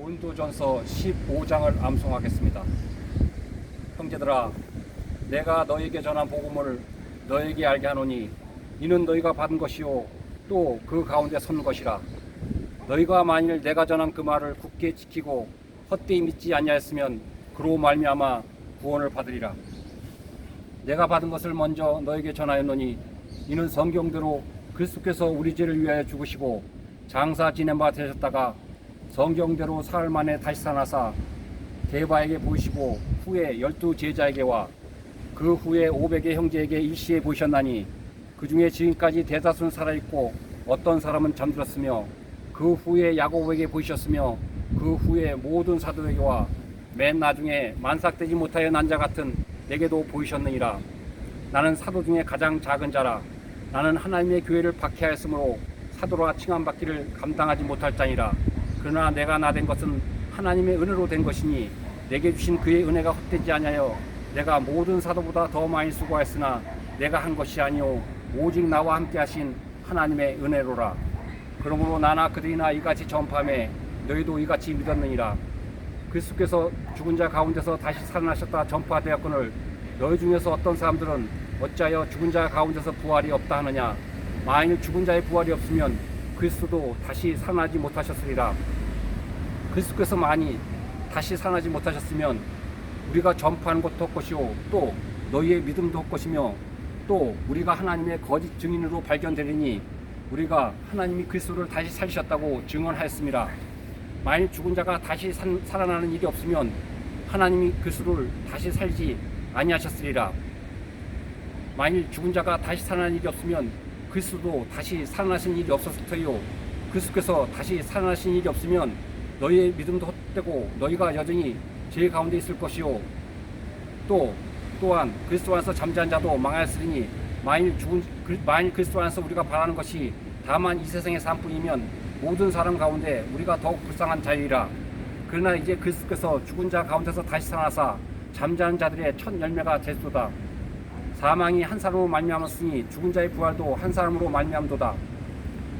고린도전서 15장을 암송하겠습니다. 형제들아 내가 너에게 전한 복음을 너에게 알게 하노니 이는 너희가 받은 것이요 또 그 가운데 선 것이라 너희가 만일 내가 전한 그 말을 굳게 지키고 헛되이 믿지 아니하였으면 그로 말미암아 구원을 받으리라 내가 받은 것을 먼저 너에게 전하였노니 이는 성경대로 그리스도께서 우리 죄를 위하여 죽으시고 장사 지낸 바 되셨다가 성경대로 사흘 만에 다시 살아나사 대바에게 보이시고 후에 열두 제자에게와 그 후에 오백의 형제에게 일시에 보이셨나니 그 중에 지금까지 대다수는 살아있고 어떤 사람은 잠들었으며 그 후에 야곱에게 보이셨으며 그 후에 모든 사도에게와 맨 나중에 만삭되지 못하여 난 자 같은 내게도 보이셨느니라. 나는 사도 중에 가장 작은 자라. 나는 하나님의 교회를 박해하였으므로 사도라 칭함받기를 감당하지 못할 자니라 그러나 내가 나 된 것은 하나님의 은혜로 된 것이니 내게 주신 그의 은혜가 헛되지 아니하여 내가 모든 사도보다 더 많이 수고하였으나 내가 한 것이 아니오 오직 나와 함께 하신 하나님의 은혜로라. 그러므로 나나 그들이나 이같이 전파함에 너희도 이같이 믿었느니라. 그리스도께서 죽은 자 가운데서 다시 살아나셨다 전파되었거늘 너희 중에서 어떤 사람들은 어찌하여 죽은 자 가운데서 부활이 없다 하느냐? 만일 죽은 자의 부활이 없으면 그리스도도 다시 살아나지 못하셨으리라 그리스도께서 많이 다시 살아나지 못하셨으면 우리가 전파하는 것도 헛것이요 또 너희의 믿음도 헛것이며 또 우리가 하나님의 거짓 증인으로 발견되리니 우리가 하나님이 그리스도를 다시 살리셨다고 증언하였습니다. 만일 죽은 자가 다시 산- 살아나는 일이 없으면 하나님이 그리스도를 다시 살지 아니하셨으리라. 만일 죽은 자가 다시 살아나는 일이 없으면 그리스도도 다시 살아나신 일이 없었을 터이요. 그리스도께서 다시 살아나신 일이 없으면 너희의 믿음도 헛되고 너희가 여전히 죄 가운데 있을 것이요. 또 또한 그리스도 안에서 잠자는 자도 망하였으니 만일 죽은 그- 만일 그리스도 안에서 우리가 바라는 것이 다만 이 세상의 삶뿐이면 모든 사람 가운데 우리가 더욱 불쌍한 자이라. 그러나 이제 그리스도께서 죽은 자 가운데서 다시 살아나사 잠자는 자들의 첫 열매가 되소다. 사망이 한 사람으로 말미암았으니 죽은 자의 부활도 한 사람으로 말미암도다.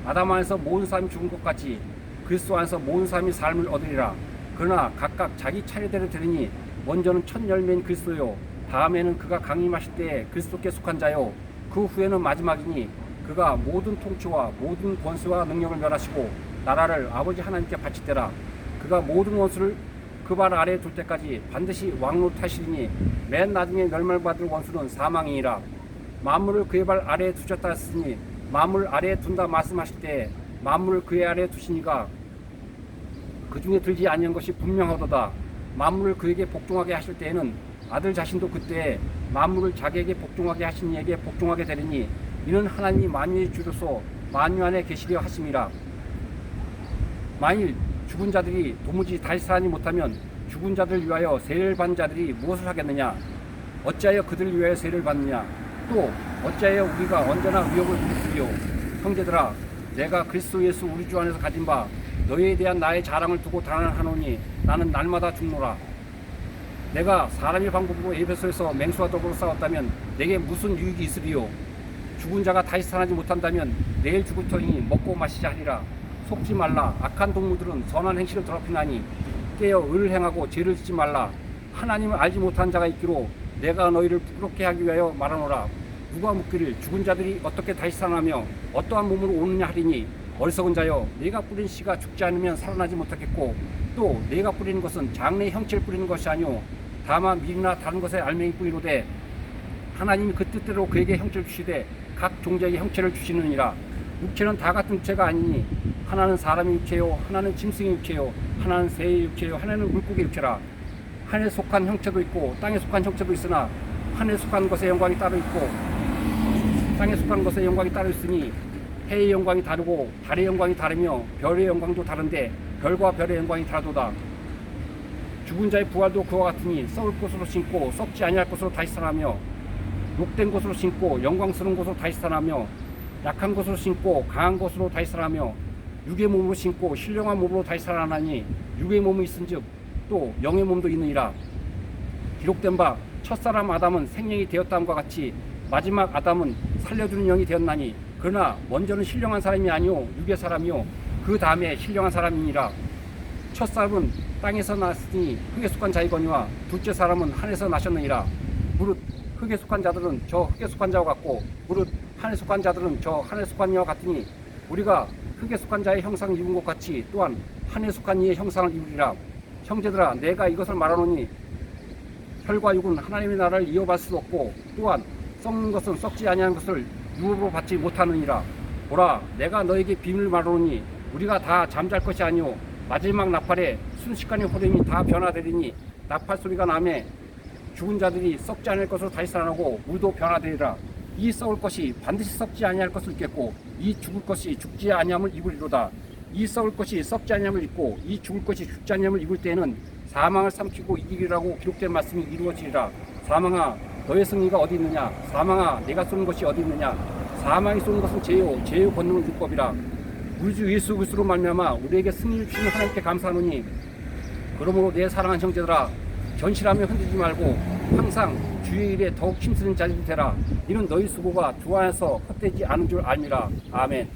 아담 안에서 모든 사람이 죽은 것 같이 그리스도 안에서 모든 사람이 삶을 얻으리라. 그러나 각각 자기 차례대로 되리니 먼저는 첫 열매인 그리스도요. 다음에는 그가 강림하실 때에 그리스도께 속한 자요. 그 후에는 마지막이니 그가 모든 통치와 모든 권세와 능력을 멸하시고 나라를 아버지 하나님께 바치되라. 그가 모든 원수를 그 발 아래에 둘 때까지 반드시 왕노릇 하시리니 맨 나중에 멸망받을 원수는 사망이니라. 만물을 그의 발 아래에 두셨다 했으니 만물 아래에 둔다 말씀하실 때 만물을 그의 아래에 두시니가 그 중에 들지 아니한 것이 분명하도다. 만물을 그에게 복종하게 하실 때에는 아들 자신도 그때 만물을 자기에게 복종하게 하신 이에게 복종하게 되리니 이는 하나님이 만유의 주로서 만유 안에 계시려 하심이라. 만일 죽은 자들이 도무지 다시 살아나지 못하면 죽은 자들을 위하여 세를 받는 자들이 무엇을 하겠느냐? 어찌하여 그들을 위하여 세를 받느냐? 또 어찌하여 우리가 언제나 위협을 부르리요? 형제들아, 내가 그리스도 예수 우리 주 안에서 가진 바 너희에 대한 나의 자랑을 두고 단언하노니 나는 날마다 죽노라. 내가 사람의 방법으로 에베소에서 맹수와 더불어 싸웠다면 내게 무슨 유익이 있으리요? 죽은 자가 다시 살아나지 못한다면 내일 죽을 터이니 먹고 마시자 하리라. 속지 말라. 악한 동무들은 선한 행실을 더럽히나니 깨어 의를 행하고 죄를 짓지 말라. 하나님을 알지 못한 자가 있기로 내가 너희를 부끄럽게 하기 위하여 말하노라. 누가 묻기를 죽은 자들이 어떻게 다시 살아나며 어떠한 몸으로 오느냐 하리니 어리석은 자여 네가 뿌린 씨가 죽지 않으면 살아나지 못하겠고 또 네가 뿌리는 것은 장래 형체를 뿌리는 것이 아니오 다만 밀이나 다른 것의 알맹이 뿌리로되 하나님이 그 뜻대로 그에게 형체를 주시되 각 종자에게 형체를 주시느니라 육체는 다 같은 육체가 아니니 하나는 사람의 육체요 하나는 짐승의 육체요 하나는 새의 육체요 하나는 물고기 육체라. 하늘에 속한 형체도 있고 땅에 속한 형체도 있으나 하늘에 속한 것의 영광이 따로 있고 땅에 속한 것의 영광이 따로 있으니 해의 영광이 다르고 달의 영광이 다르며 별의 영광도 다른데 별과 별의 영광이 다르도다. 죽은 자의 부활도 그와 같으니 썩을 곳으로 심고 썩지 아니할 곳으로 다시 살아나며 녹된 곳으로 심고 영광스러운 곳으로 다시 살아나며 약한 곳으로 심고 강한 곳으로 다시 살아나며 육의 몸으로 심고 신령한 몸으로 다시 살아나니 육의 몸이 있은즉 또 영의 몸도 있느니라. 기록된 바 첫사람 아담은 생명이 되었다함과 같이 마지막 아담은 살려주는 영이 되었나니 그러나 먼저는 신령한 사람이 아니요 육의 사람이요 그 다음에 신령한 사람이니라. 첫 사람은 땅에서 났으니 흙에 속한 자이거니와 둘째 사람은 하늘에서 나셨느니라. 무릇 흙에 속한 자들은 저 흙에 속한 자와 같고 무릇 하늘에 속한 자들은 저 하늘에 속한 이와 같으니 우리가 흙에 속한 자의 형상을 입은 것 같이 또한 하늘에 속한 이의 형상을 입으리라. 형제들아 내가 이것을 말하노니 혈과 육은 하나님의 나라를 이어받을 수 없고 또한 썩는 것은 썩지 아니하는 것을 유업으로 받지 못하느니라. 보라 내가 너에게 비밀을 말하노니 우리가 다 잠잘 것이 아니오. 마지막 나팔에 순식간에 흐름이 다 변화되리니 나팔 소리가 나매 죽은 자들이 썩지 않을 것으로 다시 살아나고 물도 변화되리라 이 썩을 것이 반드시 썩지 아니할 것을 입겠고 이 죽을 것이 죽지 아니함을 입으리로다. 이 썩을 것이 썩지 아니함을 입고 이 죽을 것이 죽지 아니함을 입을 때에는 사망을 삼키고 이기리라고 기록된 말씀이 이루어지리라. 사망아 너의 승리가 어디 있느냐? 사망아 내가 쏘는 것이 어디 있느냐? 사망이 쏘는 것은 죄요. 죄의 권능은 율법이라. 우리 주 예수 그리스도로 말미암아 우리에게 승리를 주시는 하나님께 감사하노니 그러므로 내 사랑하는 형제들아 견실하며 흔들지 말고 항상 주의 일에 더욱 힘쓰는 자들이 되라. 이는 너희 수고가 주 안에서 헛되지 않은 줄 알미라 아멘